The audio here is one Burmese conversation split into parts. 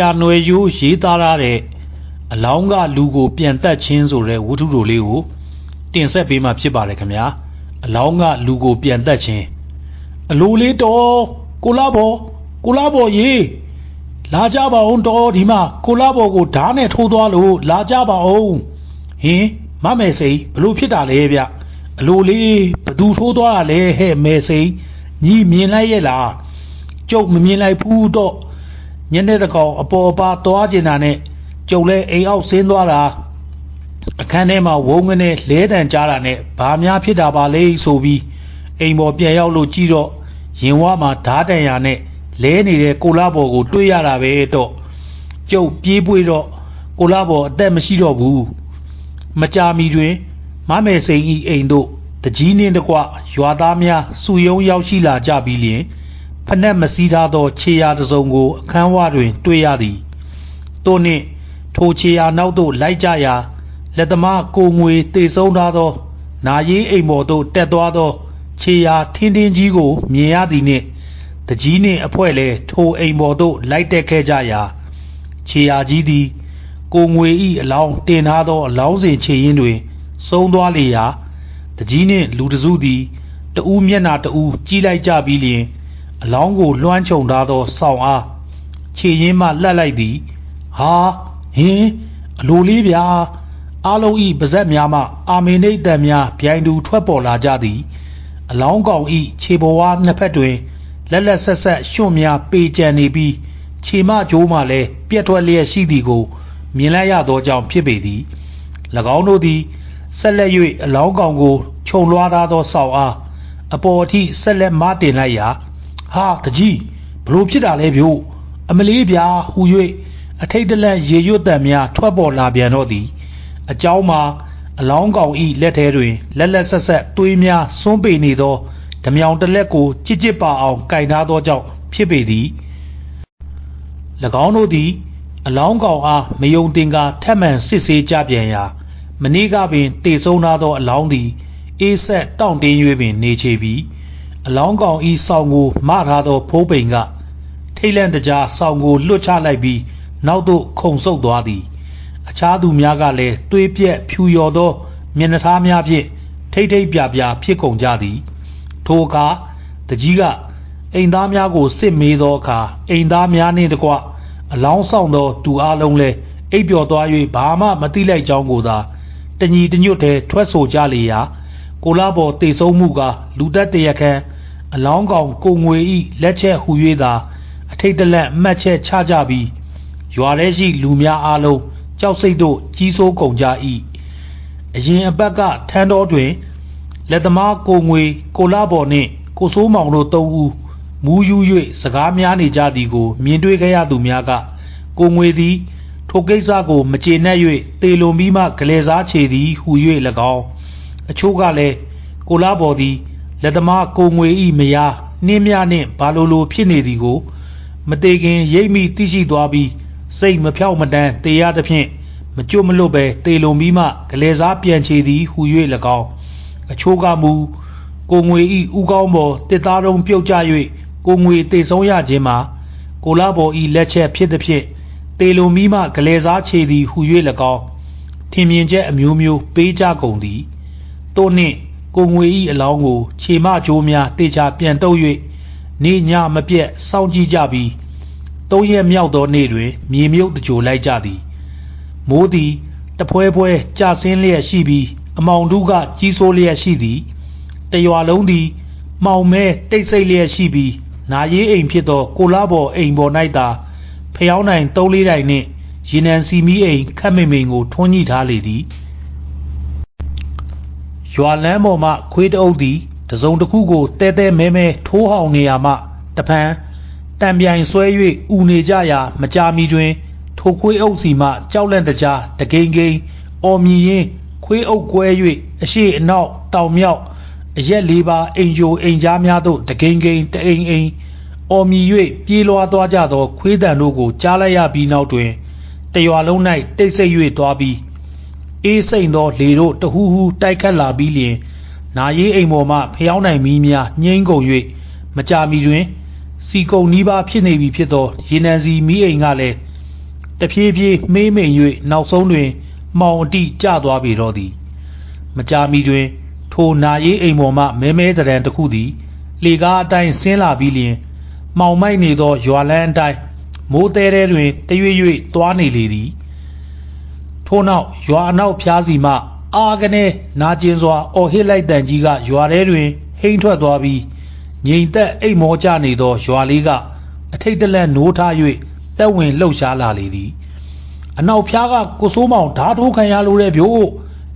ရာနွယ်ရိုးရေးသားထားတဲ့အလောင်းကလူကို ပြန်သက်ခြင်းဆိုတဲ့ဝတ္ထုတိုလေးကိုတင်ဆက်ပေးမှဖြစ်ပါတယ်ခင်ဗျာအလောင်းကလူကို ပြန်သက်ခြင်းအလိုလေးတော်ကိုလာဘော်ကိုလာဘော်ရေလာကြပါအောင်တော်ဒီမှာကိုလာဘော်ကိုဓားနဲ့ထိုးသွားလို့လာကြပါအောင်ဟင်မမယ်စိန်ဘလို့ဖြစ်တာလဲဗျအလိုလေးဘသူထိုးသွားတာလဲဟဲ့မယ်စိန်ညီမြင်လိုက်ရဲ့လားကျုပ်မမြင်လိုက်ဘူးတော့ ညနေတကောင်အပေါ်ပါသွားကျင်တာနဲ့ကျုပ်လဲအိမ်အောက်ဆင်းသွားတာအခန်းထဲမှာဝုန်းကနေလဲတန်ကြားတာနဲ့ဘာများဖြစ်တာပါလဲဆိုပြီးအိမ်ပေါ်ပြန်ရောက်လို့ကြည့်တော့ရင်ဝါမှာဓားတန်ရနဲ့လဲနေတဲ့ကိုလာဘော်ကိုတွေ့ရတာပဲတော့ကျုပ်ပြေးပွေတော့ကိုလာဘော်အသက်မရှိတော့ဘူးမကြာမီတွင် မမယ်စိန်ဤအိမ်တို့တကြီးနှင်းတကွရွာသားများစုယုံရောက်ရှိလာကြပြီးလျင် ဖနက်မစည်းထားသော ခြေရာတစ်စုံကို အခန်းဝတွင် တွေ့ရသည်သို့နှင့်ထိုခြေရာနောက်သို့လိုက်ကြရာလက်သမားကိုငွေတေဆုံးထားသော နာရေးအိမ်ပေါ်သို့တက်သွားသော ခြေရာထင်းထင်းကြီးကို မြင်ရသည်နှင့်တကြီးနှင့်အဖွဲ့လည်းထိုအိမ်ပေါ်သို့လိုက်တက်ခဲ့ကြရာခြေရာကြီးသည် ကိုငွေဤအလောင်းတင်ထားသောအလောင်းစဉ်ခြေရင်းတွင်ဆုံးသွားလေရာတကြီးနှင့်လူတစုသည်တဦးမျက်နာတဦးကြီးလိုက်ကြပြီးလျင် အလောင်းကိုလွှမ်းခြုံထားသောစောင်းအားခြေရင်းမှလှက်လိုက်သည်ဟာဟင်းအလိုလေးဗျာအလုံးဤပါဇက်များမှအာမေနိတ်တံများဗျိုင်တူထွက်ပေါ်လာကြသည် အလောင်းကောင်ဤခြေပေါ်ဝါနှစ်ဖက်တွင်လက်လက်ဆက်ဆက်ရွှွန့်များပေကြံနေပြီးခြေမကြိုးမှလည်းပြက်ထွက်လျက်ရှိသည်ကိုမြင်လိုက်ရသောကြောင့်ဖြစ်ပေသည်၎င်းတို့သည်ဆက်လက်၍အလောင်းကောင်ကိုခြုံလွှားထားသောဆောက်အားအပေါ်အထိဆက်လက်မတင်လိုက်ရာ ဟာတကြီးဘလို့ဖြစ်တာလဲဗျို့အမလေးဗျာဟူ၍အထိတ်တလက်ရေရွတ်တံများထွက်ပေါ်လာပြန်တော့သည် အเจ้าမှာအလောင်းကောင်ဤလက်ထဲတွင်လက်လက်ဆက်ဆက်သွေးများစွန်းပေနေသောဓမြောင်တစ်လက်ကိုကြစ်ကြစ်ပါအောင်ကင်ထားသောကြောင့်ဖြစ်ပေသည်၎င်းတို့သည် အလောင်းကောင်အားမယုံတင်ကာထက်မှန်စစ်ဆေးကြပြန်ရာမနေ့ကပင်တေဆုံးထားသောအလောင်းသည်အေးဆက်တောင့်တင်း၍ပင်နေချေပြီး အလောင်းကောင်ဤဆောင်ကိုမထားသောဖိုးပိန်က ထိတ်လန့်တကြားဆောင်ကိုလွတ်ချလိုက်ပြီးနောက်သို့ခုန်ဆုတ်သွားသည် အခြားသူများကလည်းသွေးပြက်ဖြူလျော်သောမျက်နှာသားများဖြင့်ထိတ်ထိတ်ပြပြဖြစ်ကုန်ကြသည် ထိုအခါတကြီးကအိမ်သားများကိုစစ်မေးသောအခါအိမ်သားများနှင့်တကွအလောင်းဆောင်သောသူအလုံးလည်းအိပ်ပျော်သွား၍ဘာမှမသိလိုက်ကြောင်းကိုသာတညီတညွတ်တည်းထွက်ဆိုကြလေရာကိုလာဘော်တေဆုံးမှုကလူသက်တရခန့် အလောင်းကောင်ကိုငွေဤလက်ချက်ဟူ၍သာအထိတ်တလက်မှတ်ချက်ချကြပြီးရွာထဲရှိလူများအားလုံးကြောက်စိတ်တို့ကြီးစိုးကုန်ကြ၏အရင်အပတ်ကထန်းတော်တွင်လက်သမားကိုငွေကိုလာဘော်နှင့်ကိုစိုးမောင်တို့သုံးဦးမူးယူ၍စကားများနေကြသည်ကို မြင်တွေ့ခဲ့ရသူများကကိုငွေသည်ထိုကိစ္စကိုမကျေနပ်၍တေလွန်ပြီးမှဂလဲစားချေသည်ဟူ၍၎င်းအချို့ကလည်းကိုလာဘော်သည် လက်သမားကိုငွေဤမယားနှင်းမြနှင့်ဘာလိုလိုဖြစ်နေသည်ကို မသေးခင်ရိပ်မိသိရှိသွားပြီးစိတ်မဖြောက်မတန်းတေရသဖြင့်မကြွမလွတ်ပဲတေလွန်ပြီးမှဂလဲစားပြန်ချေသည်ဟူ၍၎င်းအချို့ကမူကိုငွေဤဥကောင်းပေါ်တစ်သားတုံးပြုတ်ကျ၍ကိုငွေတေဆုံးရခြင်းမှာကိုလာဘော်ဤလက်ချက်ဖြစ်သည်ဖြင့်တေလွန်ပြီးမှဂလဲစားချေသည်ဟူ၍၎င်းထင်မြင်ချက်အမျိုးမျိုးပေးကြကုန်သည် တို့နှင့် ကိုငွေဤအလောင်းကို ခြေမကြိုးများတေချာပြန်တုပ်၍နေညမပြတ်စောင့်ကြည့်ကြပြီးသုံးရက်မြောက်သောနေ့တွင် မြေမြုပ်တကြိုလိုက်ကြသည်မိုးသည်တဖွဲဖွဲကြဆင်းလျက်ရှိပြီး အမောင်တုကကြီးစိုးလျက်ရှိသည်တရွာလုံးသည်မှောင်မဲတိတ်ဆိတ်လျက်ရှိပြီးနာရေးအိမ်ဖြစ်သော ကိုလာဘော်အိမ်ပေါ်၌သာဖျောင်းနိုင်သုံးလေးတိုင်နှင့်ရေနံစီမီအိမ်ခတ်မိန်မိန်ကိုထွန်းညှိထားလေသည် ရွာလန်းပေါ်မှခွေးတအုပ်သည်တစုံတစ်ခုကိုတဲတဲမဲမဲထိုးဟောင်နေရမှတဖန်တံပြိုင်ဆွဲ၍ဥနေကြရာမကြာမီတွင် ထိုခွေးအုပ်စီမှကြောက်လန့်တကြားတကိန်ကိန်အော်မြည်ရင်ခွေးအုပ်ကွဲ၍အရှိအနောက်တောင်မြောက်အရက်လေးပါအိမ်ဂျိုအိမ်ကြားများသို့တကိန်ကိန်တအိမ်အိမ်အော်မြည်၍ပြေးလွှားသွားကြသော ခွေးတံတို့ကိုကြားလိုက်ရပြီးနောက်တွင်တရွာလုံး၌တိတ်ဆိတ်၍သွားပြီး အေးစိမ့်သောလေတို့တဟူးဟူးတိုက်ခတ်လာပြီးလျင်နာရေးအိမ်ပေါ်မှဖျောင်းနိုင်မီးများညှိမ့်ကုန်၍မကြာမီတွင် စီကုံနီးပါးဖြစ်နေပြီဖြစ်သောရေနံစီမီးအိမ်ကလည်းတဖြည်းဖြည်းမေးမိန်၍နောက်ဆုံးတွင် မှောင်အတိကျသွားပေတော့သည်မကြာမီတွင် ထိုနာရေးအိမ်ပေါ်မှမဲမဲတရံတစ်ခုသည်လေကားအတိုင်းဆင်းလာပြီးလျင်မှောင်မိုက်နေသောရွာလန်းအတိုင်းမိုးတဲတဲတွင်တရွေ့ရွေ့သွားနေလေသည် ထို့နောက်ရွာအနောက်ဖျားစီမှ အာကနေနာကျင်စွာအော်ဟစ်လိုက်တန်ကြီးကရွာထဲတွင်ဟိမ့်ထွက်သွားပြီးငြိမ်သက်အိမ်မောကျနေသောရွာလေးကအထိတ်တလန့်နိုးထား၍တက်ဝင်လှုပ်ရှားလာလေသည်အနောက်ဖျားကကိုစိုးမောင်ဓာထိုးခံရလို့တဲ့ဗျို့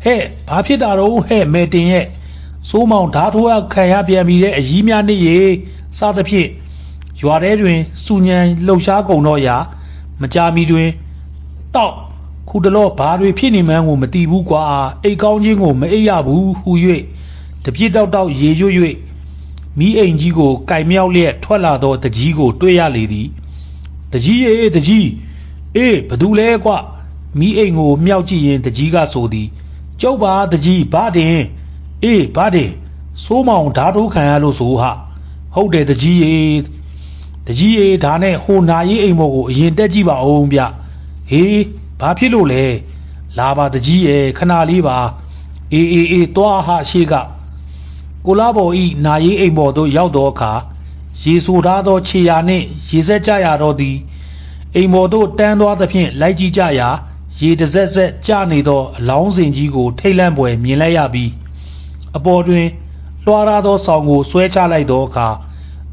ဟဲ့ဘာဖြစ်တာတော့ဟဲ့မဲတင်ရဲ့စိုးမောင်ဓာထိုးခံရပြန်ပြီတဲ့အကြီးများနေရေစသဖြင့်ရွာထဲတွင်စူညံလှုပ်ရှားကုန်တော့ရာ မကြာမီတွင်တောက် ခုတလောဘာတွေဖြစ်နေမှန်းကိုမသိဘူးကွာအိတ်ကောင်းချင်းကိုမအိပ်ရဘူးဟူ၍တပြစ်တောက်တောက်ရေရွတ်၍မိအိမ်ကြီးကိုကြိုင်မြောက်လျက်ထွက်လာသောတကြီးကို တွေ့ရလေသည်တကြီးရေတကြီးအေးဘသူလဲကွမိအိမ်ကိုမြောက်ကြည့်ရင်တကြီးကဆိုသည်ကျုပ်ပါတကြီးဘာတင်အေးဘာတင်စိုးမောင်ဓာထိုးခံရလို့ဆိုဟာဟုတ်တယ်တကြီးရေတကြီးရေဒါနဲ့ဟိုနာရေးအိမ်မော်ကိုအရင်တက်ကြည့်ပါအောင်ဗျဟေး ဘာဖြစ်လို့လဲလာပါတကြီးရေခဏလေးပါအေးအေးအေးတွားဟာရှိကကိုလာဘော်ဤနာရေးအိမ်ပေါ်သို့ရောက်သောအခါရေဆိုထားသောခြေရာနှင့်ရေဆက်ကြရတော့သည်အိမ်ပေါ်သို့တန်းသွားသဖြင့်လိုက်ကြည့်ကြရာရေတဆက်ဆက်ကျနေသောအလောင်းစင်ကြီးကိုထိတ်လန့်ပွယ်မြင်လိုက်ရပြီးအပေါ်တွင်လွှားထားသောဆောင်ကိုဆွဲချလိုက်သောအခါ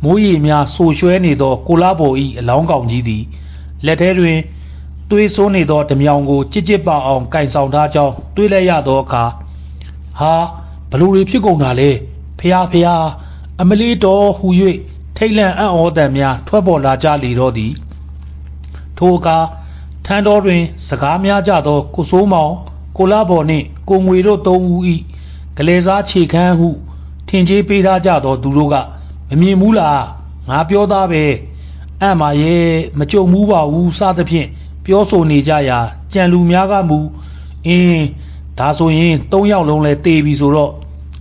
မိုးရေများဆူရွှဲနေသောကိုလာဘော်ဤအလောင်းကောင်ကြီးသည်လက်ထဲတွင် သွေးဆိုးနေသောဓမြောင်ကိုကြစ်ကြစ်ပအောင်ကင်ဆောင်ထားကြောင်းတွေးလိုက်ရသောအခါဟာဘလူတွေဖြစ်ကုန်တာလေဖျားဖျားအမလီတော်ဟူ၍ထိတ်လန့်အံ့ဩတံများထွက်ပေါ်လာကြလေတော့သည်ထိုအခါထန်းတော်တွင် စကားများကြသောကိုစိုးမောင်ကိုလာဘော်နှင့်ကိုငွေတို့သုံးဦး၏ကလေးစားခြေခမ်းဟု ထင်ကြီးပေးထားကြသောသူတို့ကမမြင်ဘူးလားငါပြောသားပဲအံ့မာရဲ့မကြုံဘူးပါဘူးစသဖြင့် ပြောဆိုနေကြရာကြံလူများကမူအင်းဒါဆိုရင်၃ယောက်လုံးလဲတေးပြီဆိုတော့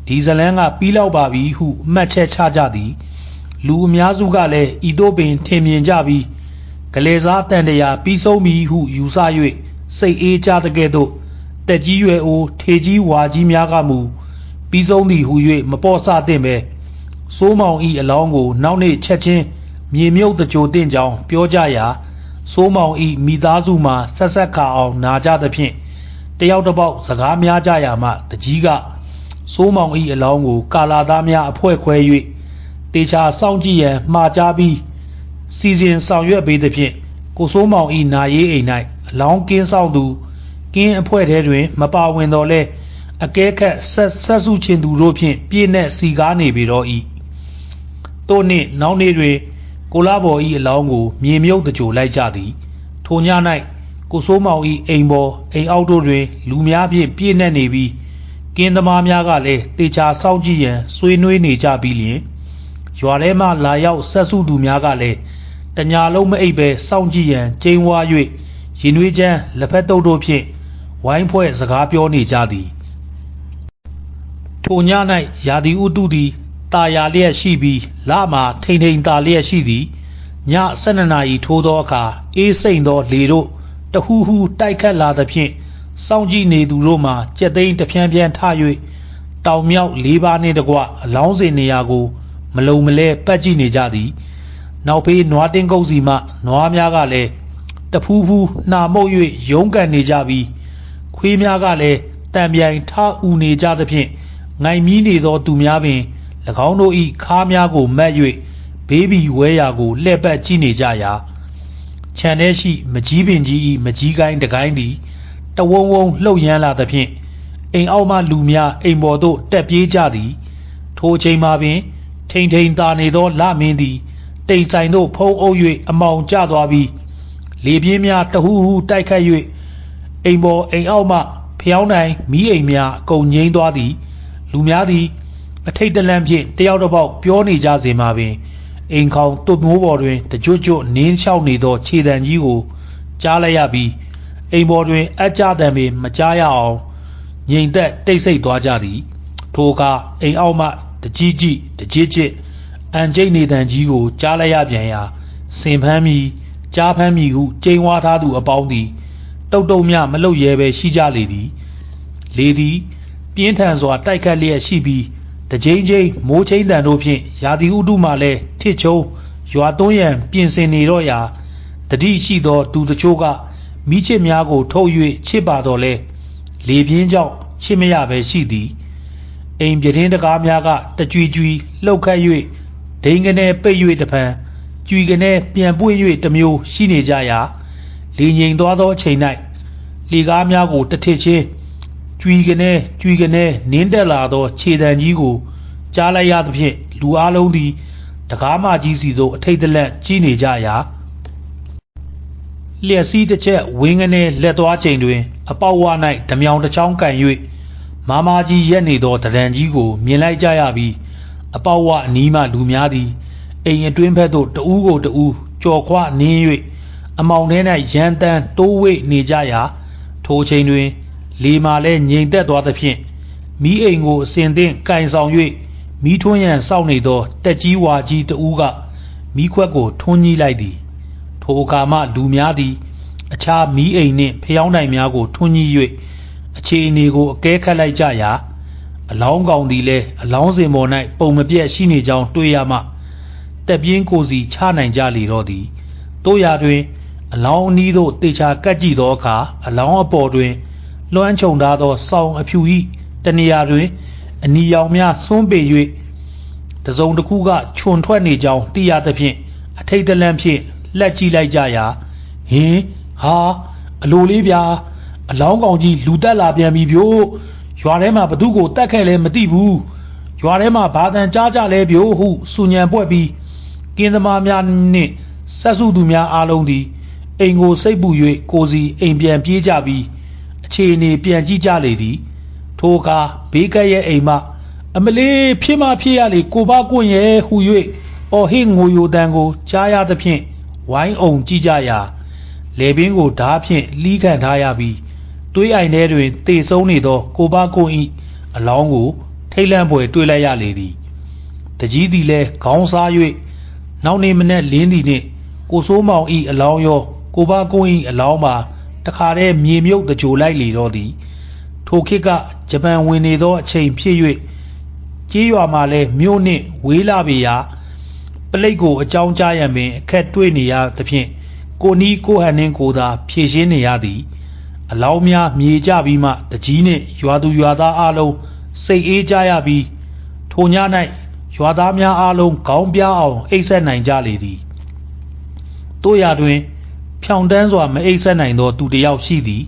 ဒီဇလန်းကပြီးလောက်ပါပြီဟုအမှတ်ချက်ချကြသည် လူအများစုကလည်းဤတို့ပင်ထင်မြင်ကြပြီးကလေးစားတန်တရာပြီးဆုံးပြီဟုယူဆ၍စိတ်အေးကြတဲ့ကဲ့သို့တက်ကြီးရွယ်အိုထေကြီးဝါကြီးများကမူပြီးဆုံးသည်ဟု၍မပေါ်ဆသင့်ပဲစိုးမောင်ဤအလောင်းကို နောက်နေ့ချက်ချင်းမြေမြုပ်တကြိုတင့်ကြောင်ပြောကြရာ စိုးမောင်ဤမိသားစုမှဆက်ဆက်ခါအောင်နာကြသဖြင့်တယောက်တစ်ပေါက်စကားများကြရာမှတကြီးကစိုးမောင်ဤအလောင်းကို ကာလာသားများအဖွဲခွဲ၍တေချာစောင့်ကြည့်ရန်မှားကြားပြီးစီစဉ်ဆောင်ရွက်ပေးသဖြင့်ကိုစိုးမောင်ဤနာရေးအိမ်၌အလောင်းကင်းဆောင်သူကင်းအဖွဲ့ထဲတွင် မပါဝင်တော့လဲအကဲခတ်ဆက်ဆက်စုချင်းသူတို့ဖြင့်ပြည့်နှက်စီကားနေပြီတော့ဤတို့နှင့်နောက်နေ့တွင် ကိုလာဘော်ဤအလောင်းကိုမြေမြုပ်တကြိုလိုက်ကြသည်ထိုည၌ကိုစိုးမောင်ဤအိမ်ပေါ်အိမ်အောက်တို့တွင် လူများဖြင့်ပြည့်နှက်နေပြီးကင်းသမားများကလည်းတေချာစောင့်ကြည့်ရန်ဆွေးနွေးနေကြပြီးလျင်ရွာထဲမှလာရောက်ဆက်စုသူများကလည်းတညာလုံးမအိပ်ပဲစောင့်ကြည့်ရန်ကျင်းဝါ၍ရင်နှွေးချမ်းလက်ဖက်တုပ်တို့ဖြင့်ဝိုင်းဖွဲ့စကားပြောနေကြသည်ထိုည၌ရာသီဥတုသည် တာယာလျက်ရှိပြီးလမှာထိန်ထိန်တာလျက်ရှိသည်ည12နာရီထိုးသောအခါအေးစိမ့်သောလေတို့တဟူးဟူးတိုက်ခတ်လာသဖြင့်စောင့်ကြည့်နေသူတို့မှကြက်သိန်းတဖြန်းဖြန်းထ၍တောင်မြောက်လေးပါးနှင့်တကွအလောင်းစင်နေရာကို မလုံမလဲပတ်ကြည့်နေကြသည် နောက်ဖေးနွားတင်းကုတ်စီမှနွားများကလည်းတဖူးဖူးနှာမှုတ်၍ရုန်းကန်နေကြပြီးခွေးများကလည်းတံပြိုင်ထအူနေကြသဖြင့်ငိုင်မီးနေသောသူများပင်၎ င်းတို့၏ခါးများကိုမတ်၍ဘေးဘီဝဲရာကိုလှည့်ပတ်ကြည့်နေကြရာခြံထဲရှိမကြီးပင်ကြီး၏မကြီးကိုင်းတကိုင်းသည်တဝုံဝုံလှုပ်ရမ်းလာသဖြင့်အိမ်အောက်မှလူများအိမ်ပေါ်သို့တက်ပြေးကြသည်ထိုအချိန်မှာပင် ထိန်ထိန်သာနေသောလမင်းသည်တိမ်ဆိုင်သို့ဖုံးအုပ်၍အမောင်ကျသွားပြီးလေပြင်းများတဟူးဟူးတိုက်ခတ်၍အိမ်ပေါ်အိမ်အောက်မှဖျောင်းနိုင်မီးအိမ်များအကုန်ငိမ့်သွားသည် လူများသည် အထိတ်တလန့်ဖြင့်တယောက်တစ်ပေါက်ပြောနေကြစေမှာပင်အိမ်ခေါင်တုတ်မိုးပေါ်တွင်တကြွကြွနင်းလျှောက်နေသောခြေတံကြီးကိုကြားလိုက်ရပြီးအိမ်ပေါ်တွင်အကြတံပင်မကြားရအောင်ငြိမ်သက်တိတ်ဆိတ်သွားကြသည်ထိုအခါအိမ်အောက်မှတကြီးကြီးတကြစ်ကြစ်အန်ကျိတ်နေတံကြီးကိုကြားလိုက်ရပြန်ရာစင်ဖမ်းပြီးကြားဖမ်းမိဟုကြိမ်ဝါထားသူအပေါင်းသည်တုတ်တုံမြမလုတ်ရဲပဲရှိကြလေသည်လေသည်ပြင်းထန်စွာတိုက်ခတ်လျက်ရှိပြီး တကြိမ်ကြိမ်မိုးချင်းတန်တို့ဖြင့်ရာသီဥတုမှလည်းထစ်ချုံရွာသွန်းရန်ပြင်ဆင်နေတော့ရာတတိရှိသောသူတချို့ကမိချစ်များကိုထုတ်၍ချစ်ပါတော့လဲလေပြင်းကြောင့်ချစ်မရပဲရှိသည်အိမ်ပြတင်းတကားများကတကြွီကြွီလှုပ်ခတ်၍ဒိန်ကနေပိတ်၍တဖန်ကြွီကနေပြန်ပွင့်၍တမျိုးရှိနေကြရာလေငိန်သွားသောအချိန်၌လေကားများကိုတထစ်ချင်း ကြွီကနေကြွီကနေနင်းတက်လာသောခြေတံကြီးကိုကြားလိုက်ရသဖြင့်လူအလုံးသည်တကားမကြီးစီသို့အထိတ်တလန့်ကြီးနေကြရာလျက်စီးတစ်ချက်ဝင်းကနေလက်သွားချိန်တွင် အပေါက်ဝ၌ဓမြောင်တစ်ချောင်းကန်၍မာမာကြီးရက်နေသောတရံကြီးကို မြင်လိုက်ကြရပြီးအပေါက်ဝအနီးမှလူများသည်အိမ်အတွင်းဘက်သို့တဦးကိုတဦးကြော်ခွနင်း၍အမောင်ထဲ၌ရန်တန်တိုးဝိတ်နေကြရာထိုချိန်တွင် လေမာလဲငြိမ်သက်သွားသဖြင့်မိအိမ်ကိုအစင်သင့်ကင်ဆောင်၍မိထွန်းရန်စောင့်နေသောတက်ကြီးဝါကြီးတဦးကမိခွက်ကိုထွန်းကြီးလိုက်သည်ထိုအခါမှလူများသည် အခြားမီးအိမ်နှင့်ဖျောင်းတိုင်များကိုထွန်းကြီး၍အခြေအနေကိုအကဲခတ်လိုက်ကြရာအလောင်းကောင်သည်လည်းအလောင်းစင်ပေါ်၌ပုံမပြတ်ရှိနေကြောင်းတွေ့ရမှတက်ပြင်းကိုစီချနိုင်ကြလေတော့သည်တို့ရာတွင် အလောင်းအနီးသို့တေချာကပ်ကြည့်သောအခါအလောင်းအပေါ်တွင် လွှမ်းခြုံထားသောစောင်းအဖြူ၏တနေရာတွင် အနီရောင်များစွန့်ပေ၍တစုံတစ်ခုကခြုံထွက်နေကြောင်းသိရသဖြင့်အထိတ်တလန့်ဖြင့်လှက်ကြည့်လိုက်ကြရာဟင်ဟာအလိုလေးဗျာအလောင်းကောင်ကြီးလူတက်လာပြန်ပြီဗျို့ရွာထဲမှာဘသူကိုတက်ခဲ့လဲမသိဘူးရွာထဲမှာဘာတန်ကြားကြလဲဗျို့ဟုစူညံပွက်ပြီးကင်းသမားများနှင့်ဆက်စုသူများအားလုံးသည်အိမ်ကိုစိတ်ပူ၍ကိုစီအိမ်ပြန်ပြေးကြပြီး အခြေအနေပြန်ကြည့်ကြလေသည် ထိုအခါဘေးကဲ့ရဲ့အိမ်မှ အမလေးဖြစ်မဖြစ်ရလေကိုဘကွန့်ရဲ့ဟူ၍အော်ဟစ်ငိုယိုတန်ကိုကြားရသဖြင့်ဝိုင်းအောင်ကြည့်ကြရာလေပင်ကိုဓားဖြင့်လှီးခံထားရပြီးတွေးအိုင်ထဲတွင်တေဆုံးနေသော ကိုဘကွန့်၏အလောင်းကို ထိတ်လန့်ဖွယ်တွေ့လိုက်ရလေသည်တကြီးသည်လည်းခေါင်းစား၍နောက်နေမနဲ့လင်းသည်နှင့်ကိုစိုးမောင်၏အလောင်းရော ကိုဘကွန့်၏အလောင်းပါ တခါတည်းမြေမြုပ်တကြိုလိုက်လေတော့သည် ထိုခေတ်ကဂျပန်ဝင်နေသောအချိန်ဖြစ်၍ကြေးရွာမှာလည်းမြို့နှင့်ဝေးလာပေရာပလိတ်ကိုအကြောင်းကြားရန်ပင်အခက်တွေ့နေရသဖြင့်ကိုနီးကိုဟန်နှင်းကိုသာဖြည့်ရှင်းနေရသည် အလောင်းများမြေကြပြီးမှတကြီးနှင့်ရွာသူရွာသားအလုံးစိတ်အေးကြရပြီးထိုည၌ရွာသားများအလုံးခေါင်းပြားအောင်အိတ်ဆက်နိုင်ကြလေသည်တို့ရတွင် ဖြောင်တန်းစွာမအိတ်ဆက်နိုင်သောသူတစ်ယောက်ရှိသည်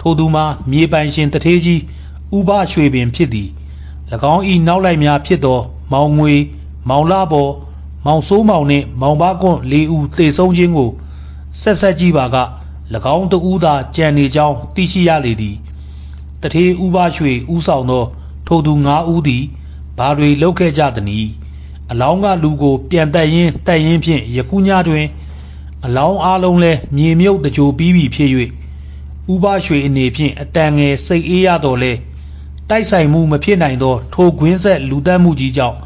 ထိုသူမှာမြေပိုင်ရှင်တထေးကြီးဥပရွှေပင်ဖြစ်သည်၎င်း၏နောက်လိုက်များဖြစ်သော မောင်ငွေ မောင်လာဘော်မောင်စိုးမောင်နှင့်မောင်ပါကွန့်လေးဦးသေဆုံးခြင်းကိုဆက်ဆက်ကြည့်ပါက၎င်းတဦးသာကြံနေကြောင်းသိရှိရလေသည်တထေးဥပရွှေဥဆောင်သော ထိုသူ၅ဦးသည်ဘာတွေလုပ်ခဲ့ကြသနည်းအလောင်းကလူကို ပြန်တက်ရင်းတက်ရင်းဖြင့်ယခုညတွင် အလောင်းအားလုံးလဲမြေမြုပ်တကြိုပြီးပြီဖြစ်၍ဥပရွှေအနေဖြင့်အတန်ငယ်စိတ်အေးရတော်လဲတိုက်ဆိုင်မှုမဖြစ်နိုင်သော ထိုကွင်းဆက်လူတက်မှုကြီးကြောင့်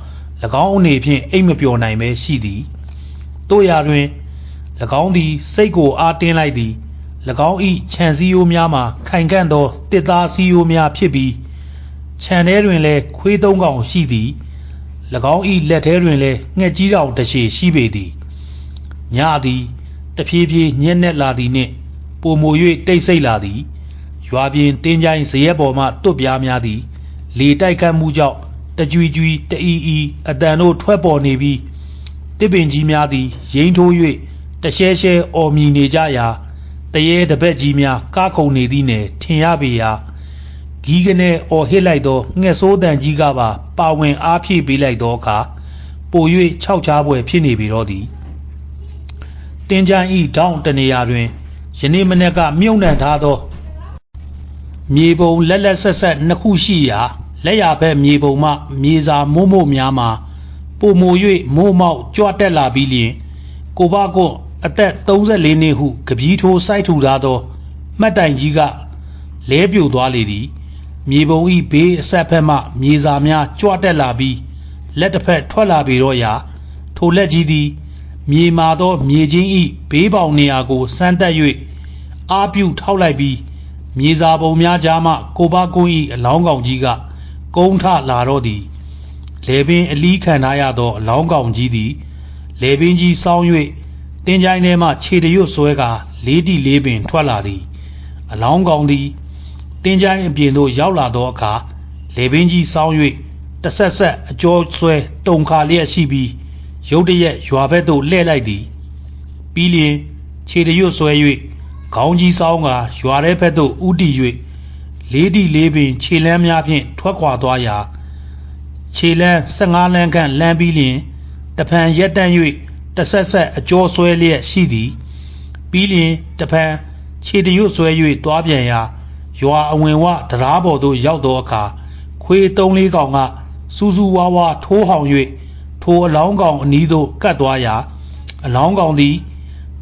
၎င်းအနေဖြင့်အိတ်မပျော်နိုင်ပဲရှိသည်တို့ရာတွင်၎င်းသည် စိတ်ကိုအားတင်းလိုက်သည်၎င်း၏ခြံစည်းရိုးများမှာခိုင်ခန့်သောတစ်သားစည်းရိုးများဖြစ်ပြီးခြံထဲတွင်လည်းခွေးသုံးကောင်ရှိသည်၎င်း၏လက်ထဲတွင်လည်းငှက်ကြီးတောင်တစ်ရှည်ရှိပေသည်ညသည် တဖြည်းဖြည်းညက်နက်လာသည်နှင့်ပိုမို၍တိတ်ဆိတ်လာသည်ရွာပြင်တင်းကြိုင်းဇရက်ပေါ်မှတွတ်ပြားများသည် လေတိုက်ခတ်မှုကြောင့်တကြွီကြွီတအီအီအတန်တို့ထွက်ပေါ်နေပြီးတစ်ပင်ကြီးများသည်ရိမ့်ထိုး၍တရှဲရှဲအော်မြည်နေကြရာတရေတပက်ကြီးများကားခုန်နေသည်နယ်ထင်ရပေရာဂီးကနေအော်ဟစ်လိုက်သောငှက်ဆိုးတန်ကြီးကပါပါဝင်အားဖြည့်ပေးလိုက်သောအခါပို၍ခြောက်ချားပွဲဖြစ်နေပြီတော့သည် တင်ကြိုင်ဤတောင်းတနေရာတွင်ယနေ့မနေ့ကမြုံနှံထားသော မြေပုံလက်လက်ဆက်ဆက်နှစ်ခုရှိရာလက်ရဘက်မြေပုံမှ မြေစာမိုးမို့များမှာပုံမို၍မိုးမောက်ကြွတက်လာပြီးလျင်ကိုဘကွန်းအသက်34နှစ်ဟုကပီးထိုးစိုက်ထူထားသော မှတ်တိုင်ကြီးကလဲပြိုသွားလေသည်မြေပုံဤဘေးအဆက်ဖက်မှ မြေစာများကြွတက်လာပြီးလက်တစ်ဖက်ထွက်လာပေတော့ရာထိုလက်ကြီးသည် မြေမာသောမြေချင်းဤဘေးပေါင်နေရာကိုစမ်းတက်၍အာပြုထောက်လိုက်ပြီးမြေစာပုံများကြားမှကိုပါကွန်းဤအလောင်းကောင်ကြီးကကုန်းထလာတော့သည်လေပင်အလီးခံထားရသောအလောင်းကောင်ကြီးသည်လေပင်ကြီးစောင်း၍တင်းကြိုင်းထဲမှခြေတရွတ်ဆွဲကာလေးတီလေးပင်ထွက်လာသည်အလောင်းကောင်သည်တင်းကြိုင်းအပြင်သို့ရောက်လာသောအခါလေပင်ကြီးစောင်း၍တဆက်ဆက်အကျော်ဆွဲတုံခါလျက်ရှိပြီး ရုတ်တရက်ရွာဘက်သို့လှည့်လိုက်သည်ပြီးလျင်ခြေတရွတ်ဆွဲ၍ခေါင်းကြီးစောင်းကရွာထဲဘက်သို့ဥတီ၍လေးတီလေးပင်ခြေလမ်းများဖြင့်ထွက်ခွာသွားရာခြေလမ်း15လမ်းခန့်လမ်းပြီးလျင်တဖန်ရက်တန့်၍တဆက်ဆက်အကျော်ဆွဲလျက်ရှိသည်ပြီးလျင်တဖန်ခြေတရွတ်ဆွဲ၍သွားပြန်ရာရွာအဝင်ဝတရားပေါ်သို့ရောက်သောအခါခွေးသုံးလေးကောင်ကစူးစူးဝါးဝါထိုးဟောင်၍ ထိုအလောင်းကောင်အနီးသို့ကတ်သွားရာအလောင်းကောင်သည်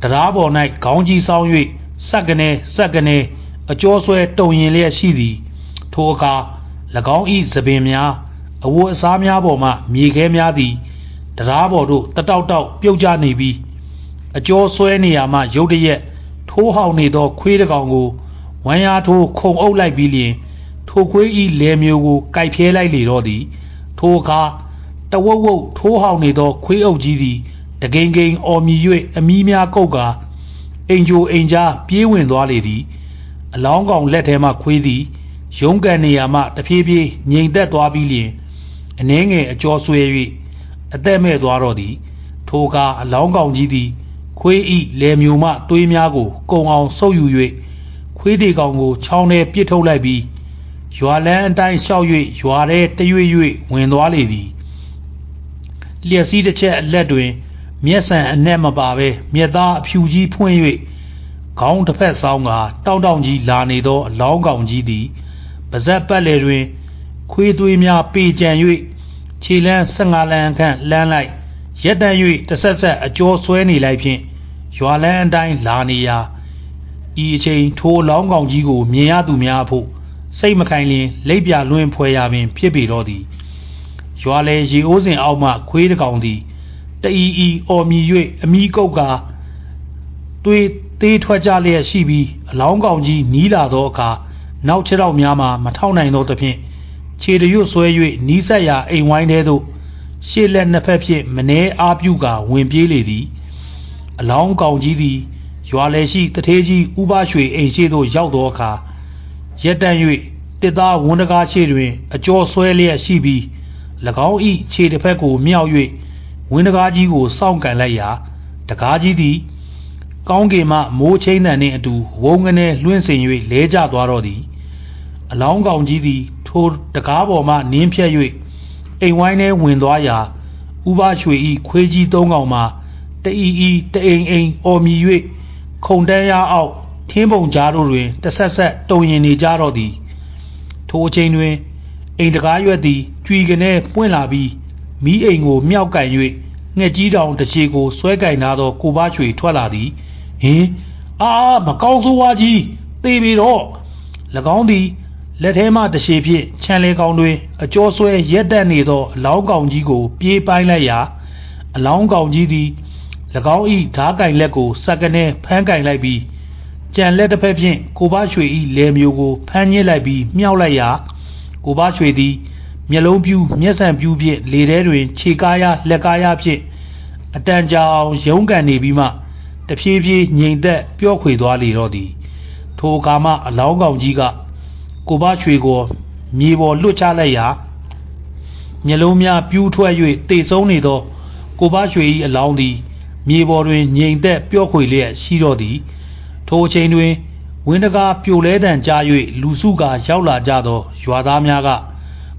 တရားပေါ်၌ခေါင်းကြီးဆောင်း၍စက်ကနေစက်ကနေအကျော်ဆွဲတုံရင်လျက်ရှိသည်ထိုအခါ၎င်းဤသပင်များအဝတ်အစားများပေါ်မှမြေခဲများသည်တရားပေါ်သို့တတောက်တောက်ပြုတ်ကျနေပြီးအကျော်ဆွဲနေရမှရုတ်တရက်ထိုးဟောင်နေသောခွေးတကောင်ကိုဝမ်းယာထိုးခုံအုပ်လိုက်ပြီးလျင်ထိုခွေးဤလယ်မျိုးကိုကြိုက်ဖျဲလိုက်လေတော့သည် ထိုအခါ တဝုတ်ဝုတ်ထိုးဟောင်နေသော ခွေးအုပ်ကြီးသည်တကိန်ကိန်အော်မြည်၍အမီးများကုတ်ကာအိမ်ဂျိုအိမ်ကြားပြေးဝင်သွားလေသည်အလောင်းကောင်လက်ထဲမှခွေးသည်ရုံးကန်နေရမှတဖြည်းဖြည်းငြိမ်သက်သွားပြီးလျင်အနှဲငယ်အကျော်ဆွဲ၍အသက်မဲ့သွားတော့သည် ထိုအခါအလောင်းကောင်ကြီးသည် ခွေးဤလယ်မျိုးမှသွေးများကိုကုံအောင်ဆုပ်ယူ၍ခွေးတေကောင်ကိုချောင်းထဲပစ်ထုတ်လိုက်ပြီးရွာလန်းအတိုင်းလျှောက်၍ရွာထဲတရွေ့ရွေ့ဝင်သွားလေသည် လျက်စီးတစ်ချက်အလက်တွင် မျက်စံအနက်မပါဘဲမျက်သားအဖြူကြီးဖွင့်၍ခေါင်းတစ်ဖက်ဆောင်းကတောက်တောင်ကြီးလာနေသောအလောင်းကောင်ကြီးသည်ပါဇက်ပတ်လေတွင် ခွေးသွေးများပေကြံ၍ခြေလန်း15လမ်းခန့်လမ်းလိုက်ရက်တန့်၍တဆက်ဆက်အကျော်ဆွဲနေလိုက်ဖြင့်ရွာလန်းအတိုင်းလာနေရာဤအချိန်ထိုအလောင်းကောင်ကြီးကိုမြင်ရသူများအဖို့စိတ်မခိုင်လျင်လိပ်ပြလွင်ဖွဲရာပင် ဖြစ်ပေတော့သည် ရွာလေရေအိုးစင်အောက်မှခွေးတကောင်သည်တအီအီအော်မြည်၍အမိကုတ်ကာသွေးသေးထွက်ကြလျက်ရှိပြီးအလောင်းကောင်ကြီးနီးလာသောအခါနောက်ခြေထောက်များမှမထောက်နိုင်သောသဖြင့်ခြေတရွတ်ဆွဲ၍နီးဆက်ရာအိမ်ဝိုင်းထဲသို့ရှေ့လက်နှစ်ဖက်ဖြင့်မနှဲအားပြုကာဝင်ပြေးလေသည်အလောင်းကောင်ကြီးသည်ရွာလေရှိတထေးကြီးဥပရွှေအိမ်ရှိသို့ရောက်သောအခါရက်တန့်၍တစ်သားဝန်းတကားခြေတွင် အကျော်ဆွဲလျက်ရှိပြီး၎ င်း၏ခြေတစ်ဖက်ကိုမြောက်၍ဝင်းတကားကြီးကိုစောင့်ကန်လိုက်ရာတကားကြီးသည် ကောင်းကင်မှမိုးချင်းတန်နှင့်အတူဝုန်းကနေလွှင့်စင်၍လဲကျသွားတော့သည်အလောင်းကောင်ကြီးသည်ထိုတကားပေါ်မှနင်းဖြတ်၍အိမ်ဝိုင်းထဲဝင်သွားရာဥပရွှေဤခွေးကြီးသုံးကောင်မှတအီအီတအိမ်အိမ်အော်မြည်၍ခုံတန်းရအောက်ထင်းပုံကြားတို့တွင်တဆက်ဆက်တုံရင်နေကြတော့သည်ထိုအချိန်တွင်အိမ်တကားရွက်သည် ကြွီကနေပွင့်လာပြီးမိအိမ်ကိုမြောက်ကင်၍ငှက်ကြီးတောင်တစ်ချေကိုဆွဲကင်ထားသောကိုဘရွှေထွက်လာသည်ဟင်အာမကောင်းဆိုးဝါးကြီးသေပြီတော့၎င်းသည်လက်ထဲမှတချေဖြင့်ခြံလေကောင်တွင်အကျော်ဆွဲရက်တက်နေသောအလောင်းကောင်ကြီးကို ပြေးပိုင်းလိုက်ရာအလောင်းကောင်ကြီးသည်၎င်း၏ဓားကင်လက်ကိုစက်ကနေဖမ်းကင်လိုက်ပြီးကြံလက်တစ်ဖက်ဖြင့်ကိုဘရွှေ၏လယ်မျိုးကိုဖမ်းညစ်လိုက်ပြီးမြှောက်လိုက်ရာကိုဘရွှေသည် မျက်လုံးပြူးမျက်စံပြူးဖြင့်လေထဲတွင်ခြေကားရလက်ကားရဖြင့်အတန်ကြာအောင်ရုန်းကန်နေပြီးမှတဖြည်းဖြည်းငြိမ်သက်ပျော့ခွေသွားလေတော့သည်ထိုအခါမှအလောင်းကောင်ကြီးကကိုဘရွှေကိုမြေပေါ်လွတ်ချလိုက်ရာမျက်လုံးများပြူးထွက်၍တိတ်ဆုံးနေသော ကိုဘရွှေ၏အလောင်းသည်မြေပေါ်တွင်ငြိမ်သက်ပျော့ခွေလျက်ရှိတော့သည်ထိုအချိန်တွင်ဝင်းတကားပြိုလဲတံကြား၍လူစုကရောက်လာကြသော ရွာသားများက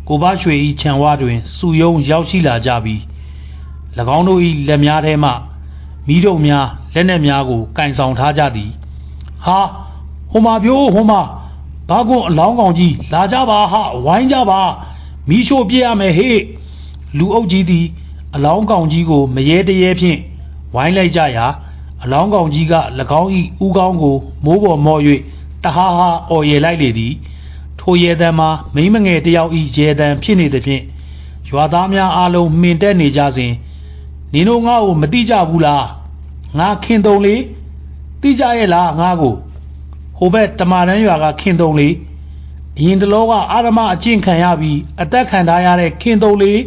ကိုဘရွှေ၏ခြံဝတွင်စုယုံရောက်ရှိလာကြပြီး၎င်းတို့၏လက်များထဲမှမိတို့များလက်နက်များကိုကင်ဆောင်ထားကြသည်ဟာဟိုမှာပြိုးဟိုမှာဘာကွန်အလောင်းကောင်ကြီးလာကြပါဟာဝိုင်းကြပါမိရှို့ပြရမယ်ဟေ့လူအုပ်ကြီးသည်အလောင်းကောင်ကြီးကိုမရေတရေဖြင့်ဝိုင်းလိုက်ကြရာအလောင်းကောင်ကြီးက၎င်း၏ဥကောင်းကိုမိုးပေါ်မော့၍တဟားဟာအော်ရလိုက်လေသည် ထိုရဲတံမှာမိမငယ်တယောက်ဤရဲတံဖြစ်နေသည်ဖြင့်ရွာသားများအားလုံးမှင်တက်နေကြစဉ်နင်တို့ငါ့ကိုမတိကြဘူးလားငါခင်တုံလေးတိကြရဲ့လားငါ့ကိုဟိုဘက်တမာတန်းရွာကခင်တုံလေးအရင်တလောကအာရမအကျင့်ခံရပြီးအသက်ခံထားရတဲ့ခင်တုံလေး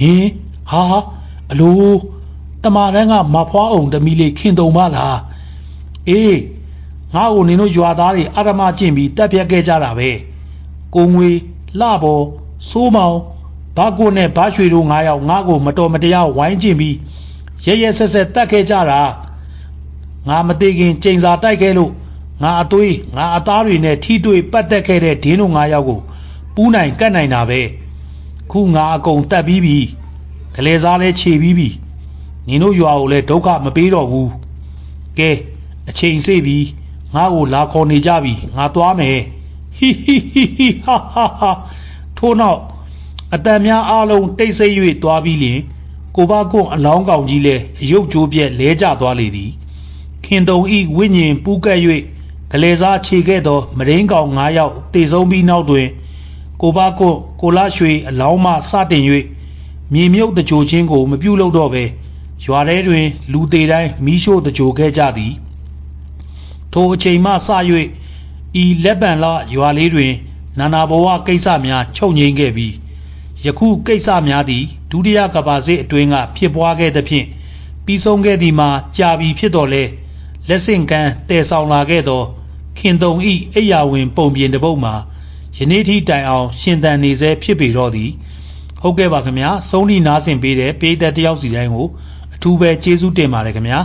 ဟင်ဟာအလိုတမာတန်းကမဖွားအောင်တမီလေးခင်တုံမလားအေး ငါ့ကိုနင်တို့ရွာသားတွေအာရမကျင့်ပြီးတက်ပြက်ခဲ့ကြတာပဲကိုငွေလှပေါ်စိုးမောင်ဘာကိုနဲ့ဘာရွှေတို့ငါးယောက်ငါ့ကိုမတော်မတရားဝိုင်းကျင့်ပြီးရဲရဲဆက်ဆက်တက်ခဲ့ကြတာငါမသေးခင်ကျိန်စာတိုက်ခဲ့လို့ငါအသွေးငါအသားတွေနဲ့ထိတွေ့ပတ်သက်ခဲ့တဲ့ဒင်းတို့ငါးယောက်ကိုပူးနိုင်ကတ်နိုင်တာပဲခုငါအကုန်တက်ပြီးပြီကလေးစားလဲခြေပြီးပြီနင်တို့ရွာကိုလည်းဒုက္ခမပေးတော့ဘူးကဲအချိန်စေ့ပြီ ငါ့ကိုလာခေါ်နေကြပြီငါသွားမယ်ဟီဟီဟီဟီဟာဟာဟာထို့နောက်အတန်များအားလုံးတိတ်ဆိတ်၍သွားပြီးလျင်ကိုဘကွန်းအလောင်းကောင်ကြီးလည်းအယုတ်ကျိုးပြက်လဲကျသွားလေသည်ခင်တုံဤဝိညာဉ်ပူးကပ်၍ဂလေစားခြေခဲ့သောမရင်းကောင်9ယောက်တေဆုံးပြီးနောက်တွင် ကိုဘကွန်းကိုလာရွှေအလောင်းမှစတင်၍မြေမြုပ်တကြိုချင်းကိုမပြုတ်လို့တော့ပဲရွာထဲတွင် လူသေးတိုင်းမိရှို့တကြိုခဲ့ကြသည် ထိုအချိန်မှစ၍ဤလက်ပံလရွာလေးတွင် နာနာဘဝကိစ္စများချုပ်ငိမ့်ခဲ့ပြီးယခုကိစ္စများသည်ဒုတိယကမ္ဘာစစ်အတွင်းကဖြစ်ပွားခဲ့သဖြင့်ပြီးဆုံးခဲ့သည်မှာကြာပြီဖြစ်တော်လဲလက်ဆင့်ကမ်းတည်ဆောင်လာခဲ့သော ခင်တုံဤအိယာဝင်ပုံပြင်တစ်ပုဒ်မှာယနေ့ထိတိုင်အောင်ရှင်သန်နေဆဲဖြစ်ပေတော့သည်ဟုတ်ကဲ့ပါခင်ဗျာဆုံးလိနားဆင်ပေးတဲ့ပေးသက်တယောက်စီတိုင်းကိုအထူးပဲကျေးဇူးတင်ပါတယ်ခင်ဗျာ